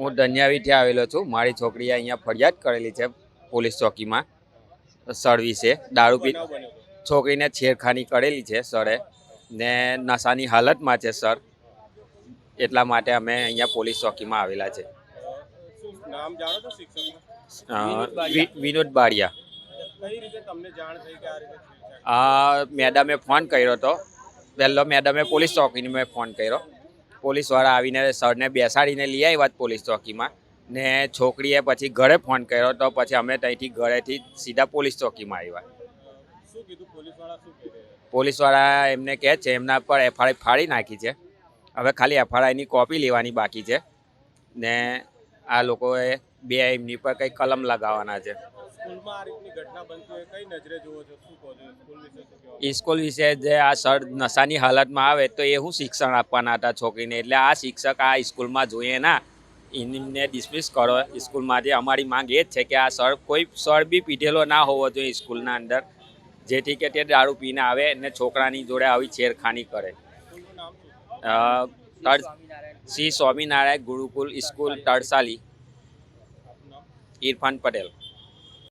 હું ધન્યાવીથી આવેલો છું. મારી છોકરીએ અહીંયા ફરિયાદ કરેલી છે પોલીસ ચોકીમાં સર વિશે દારૂ પી છોકરીને છેડખાની કરેલી છે સરે. ને નશાની હાલતમાં છે સર. એટલા માટે અમે અહીંયા પોલીસ ચોકીમાં આવેલા છે. વિનોદ બારિયા. મેડમે ફોન કર્યો હતો પહેલો મેડમે પોલીસ ચોકીને મેં ફોન કર્યો. પોલીસવાળા આવીને સરને બેસાડીને લઈ આવ્યા પોલીસ ચોકીમાં. ને છોકરીએ પછી ઘરે ફોન કર્યો તો પછી અમે ત્યાંથી ઘરેથી સીધા પોલીસ ચોકીમાં આવ્યા. પોલીસવાળા એમને કહે છે એમના પર એફઆઈઆર ફાડી નાખી છે. હવે ખાલી એફઆઈઆરની કોપી લેવાની બાકી છે. ને આ લોકોએ બે એમની પર કંઈ કલમ લગાવવાના છે. સ્કૂલમાં આ રીતની ઘટના બનતી હોય કઈ નજરે જુઓ છો? શું કહો છો? સ્કૂલ વિશે શું કહેવા સ્કૂલ વિશે જે આ સર નશાની હાલતમાં આવે તો એ શું શિક્ષણ આપવાના હતા છોકરીને. એટલે આ શિક્ષક આ સ્કૂલમાં જોઈએ ના. એમને ડિસમિસ કરો. સ્કૂલમાંથી અમારી માંગ એ જ છે કે આ સર કોઈ સર બી પીધેલો ના હોવો જોઈએ સ્કૂલના અંદર. જેથી કે તે દારૂ પીને આવે અને છોકરાની જોડે આવી છેડખાની કરે. શ્રી સ્વામિનારાયણ ગુરુકુલ સ્કૂલ તરસાલી ઇરફાન પટેલ.